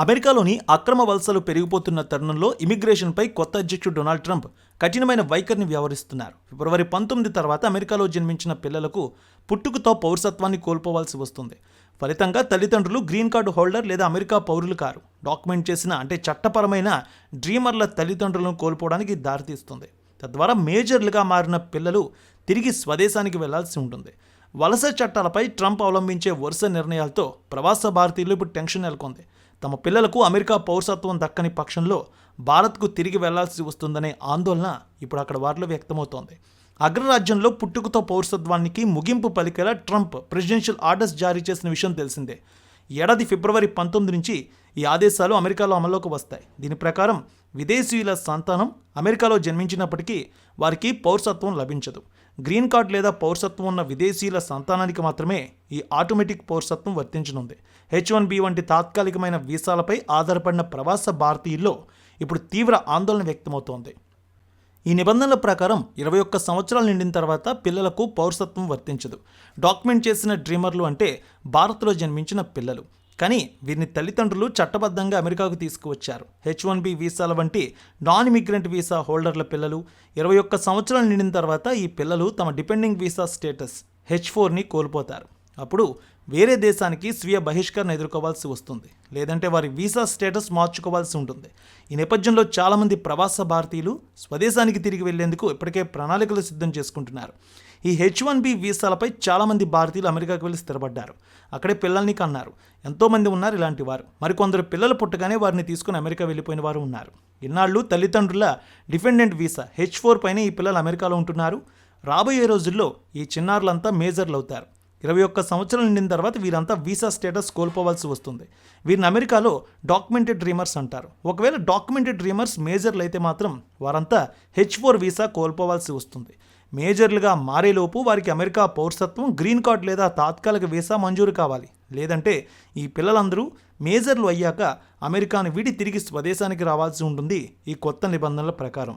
అమెరికాలోని అక్రమ వలసలు పెరిగిపోతున్న తరుణంలో ఇమిగ్రేషన్పై కొత్త అధ్యక్షుడు డొనాల్డ్ ట్రంప్ కఠినమైన వైఖరిని వ్యవహరిస్తున్నారు. ఫిబ్రవరి పంతొమ్మిది తర్వాత అమెరికాలో జన్మించిన పిల్లలకు పుట్టుకతో పౌరసత్వాన్ని కోల్పోవాల్సి వస్తుంది. ఫలితంగా తల్లిదండ్రులు గ్రీన్ కార్డు హోల్డర్ లేదా అమెరికా పౌరులు కారు. డాక్యుమెంట్ చేసిన అంటే చట్టపరమైన డ్రీమర్ల తల్లిదండ్రులను కోల్పోవడానికి దారితీస్తుంది. తద్వారా మేజర్లుగా మారిన పిల్లలు తిరిగి స్వదేశానికి వెళ్ళాల్సి ఉంటుంది. వలస చట్టాలపై ట్రంప్ అవలంబించే వరుస నిర్ణయాలతో ప్రవాస భారతీయులు ఇప్పుడు టెన్షన్ నెలకొంది. తమ పిల్లలకు అమెరికా పౌరసత్వం దక్కని పక్షంలో భారత్కు తిరిగి వెళ్ళాల్సి వస్తుందనే ఆందోళన ఇప్పుడు అక్కడ వారిలో వ్యక్తమవుతోంది. అగ్రరాజ్యంలో పుట్టుకతో పౌరసత్వానికి ముగింపు పలికేలా ట్రంప్ ప్రెసిడెన్షియల్ ఆర్డర్స్ జారీ చేసిన విషయం తెలిసిందే. ఏడాది ఫిబ్రవరి పంతొమ్మిది నుంచి ఈ ఆదేశాలు అమెరికాలో అమల్లోకి వస్తాయి. దీని ప్రకారం విదేశీయుల సంతానం అమెరికాలో జన్మించినప్పటికీ వారికి పౌరసత్వం లభించదు. గ్రీన్ కార్డ్ లేదా పౌరసత్వం ఉన్న విదేశీయుల సంతానానికి మాత్రమే ఈ ఆటోమేటిక్ పౌరసత్వం వర్తించనుంది. హెచ్ వన్ బి వంటి తాత్కాలికమైన వీసాలపై ఆధారపడిన ప్రవాస భారతీయుల్లో ఇప్పుడు తీవ్ర ఆందోళన వ్యక్తమవుతోంది. ఈ నిబంధనల ప్రకారం ఇరవై ఒక్క సంవత్సరాలు నిండిన తర్వాత పిల్లలకు పౌరసత్వం వర్తించదు. డాక్యుమెంట్ చేసిన డ్రీమర్లు అంటే భారత్లో జన్మించిన పిల్లలు. కానీ వీరిని తల్లిదండ్రులు చట్టబద్ధంగా అమెరికాకు తీసుకువచ్చారు. హెచ్ వన్ బి వీసాల వంటి నాన్ ఇమిగ్రెంట్ వీసా హోల్డర్ల పిల్లలు ఇరవై ఒక్క సంవత్సరాలు నిండిన తర్వాత ఈ పిల్లలు తమ డిపెండింగ్ వీసా స్టేటస్ హెచ్ ఫోర్ని కోల్పోతారు. అప్పుడు వేరే దేశానికి స్వీయ బహిష్కరణ ఎదుర్కోవాల్సి వస్తుంది. లేదంటే వారి వీసా స్టేటస్ మార్చుకోవాల్సి ఉంటుంది. ఈ నేపథ్యంలో చాలామంది ప్రవాస భారతీయులు స్వదేశానికి తిరిగి వెళ్ళేందుకు ఇప్పటికే ప్రణాళికలు సిద్ధం చేసుకుంటున్నారు. ఈ హెచ్ వన్ బి వీసాలపై చాలామంది భారతీయులు అమెరికాకు వెళ్ళి స్థిరపడ్డారు. అక్కడే పిల్లల్ని కన్నారు. ఎంతోమంది ఉన్నారు ఇలాంటి వారు. మరికొందరు పిల్లలు పుట్టగానే వారిని తీసుకుని అమెరికా వెళ్ళిపోయిన వారు ఉన్నారు. ఇన్నాళ్ళు తల్లిదండ్రుల డిపెండెంట్ వీసా హెచ్ ఫోర్ పైన ఈ పిల్లలు అమెరికాలో ఉంటున్నారు. రాబోయే రోజుల్లో ఈ చిన్నారులంతా మేజర్లు అవుతారు. ఇరవై ఒక్క సంవత్సరం నిండిన తర్వాత వీరంతా వీసా స్టేటస్ కోల్పోవాల్సి వస్తుంది. వీరిని అమెరికాలో డాక్యుమెంటెడ్ డ్రీమర్స్ అంటారు. ఒకవేళ డాక్యుమెంటెడ్ డ్రీమర్స్ మేజర్లు అయితే మాత్రం వారంతా హెచ్ ఫోర్ వీసా కోల్పోవాల్సి వస్తుంది. మేజర్లుగా మారేలోపు వారికి అమెరికా పౌరసత్వం గ్రీన్ కార్డ్ లేదా తాత్కాలిక వీసా మంజూరు కావాలి. లేదంటే ఈ పిల్లలందరూ మేజర్లు అయ్యాక అమెరికాను విడి తిరిగి స్వదేశానికి రావాల్సి ఉంటుంది ఈ కొత్త నిబంధనల ప్రకారం.